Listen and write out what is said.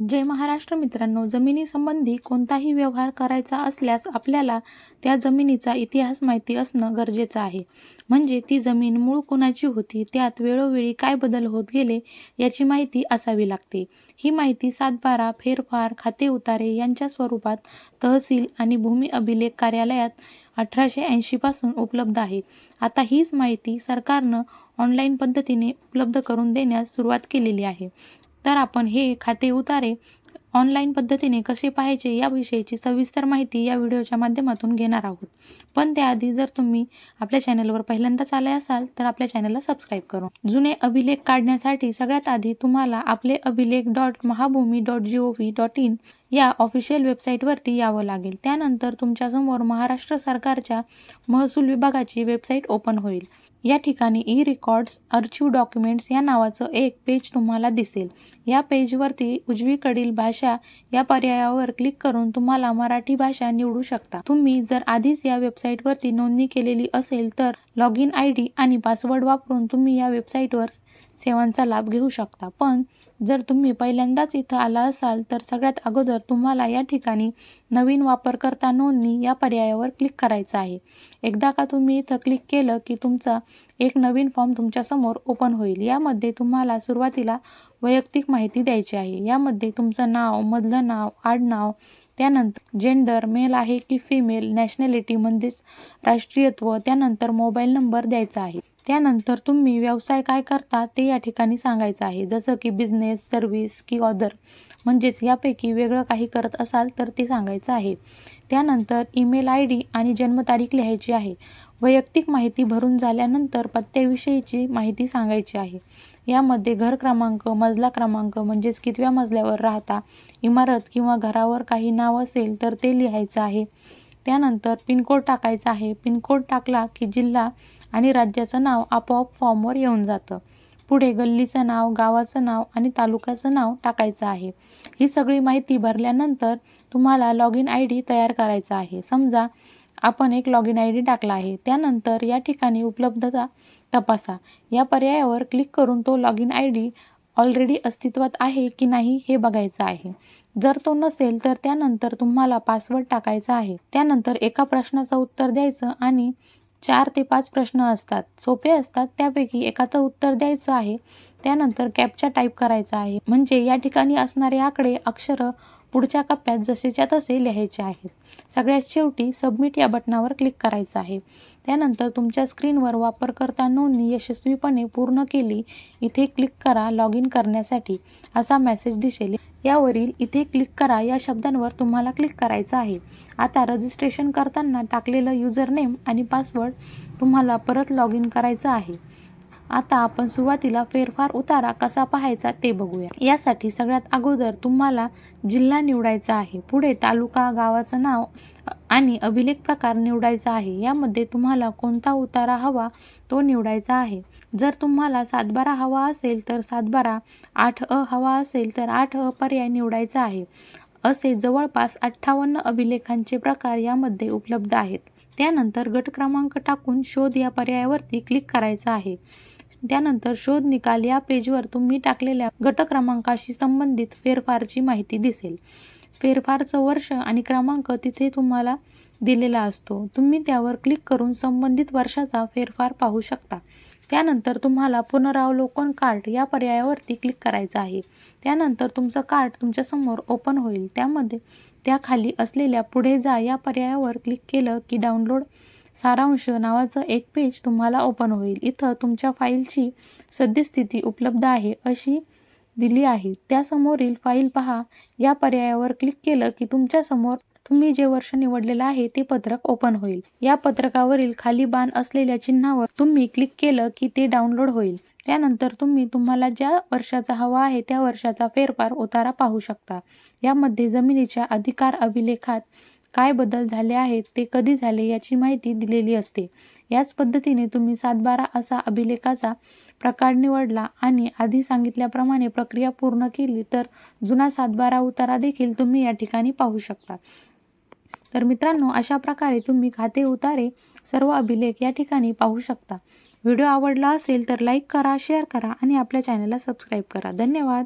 जय महाराष्ट्र मित्रांनो जमिनीसंबंधी कोणताही व्यवहार करायचा असल्यास आपल्याला त्या जमिनीचा इतिहास माहिती असणं गरजेचं आहे. म्हणजे ती जमीन मूळ कोणाची होती त्यात वेळोवेळी काय बदल होत गेले याची माहिती असावी लागते. ही माहिती सातबारा फेरफार खाते उतारे यांच्या स्वरूपात तहसील आणि भूमी अभिलेख कार्यालयात अठराशे ऐंशीपासून उपलब्ध आहे. आता हीच माहिती सरकारनं ऑनलाईन पद्धतीने उपलब्ध करून देण्यास सुरुवात केलेली आहे. तर आपण हे खाते उतारे ऑनलाईन पद्धतीने कसे पाहायचे याविषयीची सविस्तर माहिती या व्हिडिओच्या माध्यमातून घेणार आहोत. पण त्याआधी जर तुम्ही आपल्या चॅनलवर पहिल्यांदाच आले असाल तर आपल्या चॅनलला सबस्क्राईब करू. जुने अभिलेख काढण्यासाठी सगळ्यात आधी तुम्हाला आपले Abhilekh dot Mahabhumi dot G O V dot in या ऑफिशियल वेबसाईटवरती यावं लागेल. त्यानंतर तुमच्यासमोर महाराष्ट्र सरकारच्या महसूल विभागाची वेबसाईट ओपन होईल. या ठिकाणी ई रेकॉर्ड्स अर्चिव डॉक्युमेंट्स या नावाचं एक पेज तुम्हाला दिसेल. या पेजवरती उजवीकडील भाषा या पर्यायावर क्लिक करून तुम्हाला मराठी भाषा निवडू शकता. तुम्ही जर आधीच या वेबसाईटवरती नोंदणी केलेली असेल तर लॉग इन आय डी आणि पासवर्ड वापरून तुम्ही या वेबसाईटवर सेवांचा लाभ घेऊ शकता. पण जर तुम्ही पहिल्यांदाच इथं आला असाल तर सगळ्यात अगोदर तुम्हाला या ठिकाणी नवीन वापरकर्ता नोंदणी या पर्यायावर क्लिक करायचं आहे. एकदा का तुम्ही इथं क्लिक केलं की तुमचा एक नवीन फॉर्म तुमच्यासमोर ओपन होईल. यामध्ये तुम्हाला सुरुवातीला वैयक्तिक माहिती द्यायची आहे. यामध्ये तुमचं नाव मधलं नाव आडनाव त्यानंतर जेंडर मेल आहे की फिमेल नॅशनॅलिटी म्हणजेच राष्ट्रीयत्व त्यानंतर मोबाईल नंबर द्यायचा आहे. त्यानंतर तुम्ही व्यवसाय काय करता ते या ठिकाणी सांगायचं आहे. जसं की बिझनेस सर्व्हिस की ऑदर म्हणजेच यापैकी वेगळं काही करत असाल तर ते सांगायचं आहे. त्यानंतर ईमेल आय डी आणि जन्मतारीख लिहायची आहे. वैयक्तिक माहिती भरून झाल्यानंतर पत्त्याविषयीची माहिती सांगायची आहे. यामध्ये घर क्रमांक मजला क्रमांक म्हणजेच कितव्या मजल्यावर राहता इमारत किंवा घरावर काही नाव असेल तर ते लिहायचं आहे. त्यानंतर पिनकोड टाकायचा आहे. पिनकोड टाकला की जिल्हा आणि राज्याचं नाव आपोआप फॉर्मवर येऊन जातं. पुढे गल्लीचं नाव गावाचं नाव आणि तालुक्याचं नाव टाकायचं आहे. ही सगळी माहिती भरल्यानंतर तुम्हाला लॉग इन आय डी तयार करायचा आहे. समजा आपण एक लॉग इन आय डी टाकला आहे. त्यानंतर या ठिकाणी उपलब्धता तपासा. या पर्यायावर क्लिक करून तो log in I D already अस्तित्वात आहे की नाही हे बघायचं आहे. जर तो नसेल तर त्यानंतर तुम्हाला पासवर्ड टाकायचा आहे. त्यानंतर एका प्रश्नाचं उत्तर द्यायचं आणि चार ते पाच प्रश्न असतात. सोपे असतात त्यापैकी एकाचं उत्तर द्यायचं आहे. त्यानंतर कॅपचा टाईप करायचा आहे. म्हणजे या ठिकाणी असणारे आकडे अक्षरं पुढच्या कप्प्यात जसेच्या तसे लिहायचे आहेत. सगळ्यात शेवटी सबमिट या बटनावर क्लिक करायचं आहे. त्यानंतर तुमच्या स्क्रीनवर वापरकर्ता नोंदणी यशस्वीपणे पूर्ण केली. इथे क्लिक करा लॉग इन करण्यासाठी. असा मेसेज दिसेल. यावरील इथे क्लिक करा या शब्दांवर तुम्हाला क्लिक करायचं आहे. आता रजिस्ट्रेशन करताना टाकलेलं युजर नेम आणि पासवर्ड तुम्हाला परत लॉग इन करायचं आहे. आता आपण सुरुवातीला फेरफार उतारा कसा पाहायचा ते बघूया. यासाठी सगळ्यात अगोदर तुम्हाला जिल्हा निवडायचा आहे. पुढे तालुका गावाचं नाव आणि अभिलेख प्रकार निवडायचा आहे. यामध्ये तुम्हाला कोणता उतारा हवा तो निवडायचा आहे. जर तुम्हाला सातबारा हवा असेल तर सातबारा आठ अ हवा असेल तर आठ अ पर्याय निवडायचा आहे. असे जवळपास अठ्ठावन्न अभिलेखांचे प्रकार यामध्ये उपलब्ध आहेत. त्यानंतर गट क्रमांक टाकून शोध या पर्यायावरती क्लिक करायचा आहे. त्यानंतर शोध निकाल या पेजवर तुम्ही टाकलेल्या गट क्रमांकाशी संबंधित फेरफारची माहिती दिसेल. फेरफारचं वर्ष आणि क्रमांक तिथे तुम्हाला दिलेला असतो. तुम्ही त्यावर क्लिक करून संबंधित वर्षाचा फेरफार पाहू शकता. त्यानंतर तुम्हाला पुनरावलोकन कार्ड या पर्यायावरती क्लिक करायचं आहे. त्यानंतर तुमचं कार्ड तुमच्यासमोर ओपन होईल. त्यामध्ये त्याखाली असलेल्या पुढे जा या पर्यायावर क्लिक केलं की डाउनलोड सारांश नावाचं एक पेज तुम्हाला ओपन होईल. इथं तुमच्या फाईलची सद्यस्थिती उपलब्ध आहे अशी दिली आहे. त्यासमोरील फाईल पहा. या पर्यायावर क्लिक केलं की तुमच्यासमोर तुम्ही जे वर्ष निवडलेलं आहे ते पत्रक ओपन होईल. या पत्रकावरील खाली बाण असलेल्या चिन्हावर तुम्ही क्लिक केलं की ते डाउनलोड होईल. त्यानंतर तुम्ही तुम्हाला ज्या वर्षाचा हवा आहे त्या वर्षाचा फेरफार उतारा पाहू शकता. यामध्ये जमिनीच्या अधिकार अभिलेखात काय बदल झाले आहेत ते कधी झाले याची माहिती दिलेली असते. याच पद्धतीने तुम्ही सातबारा असा अभिलेखाचा प्रकार निवडला आणि आधी सांगितल्याप्रमाणे प्रक्रिया पूर्ण केली तर जुना सातबारा उतारा देखील तुम्ही या ठिकाणी पाहू शकता. तर मित्रांनो अशा प्रकारे तुम्ही खाते उतारे सर्व अभिलेख या ठिकाणी पाहू शकता. व्हिडिओ आवडला असेल तर लाईक करा शेअर करा आणि आपल्या चॅनलला सबस्क्राईब करा. धन्यवाद!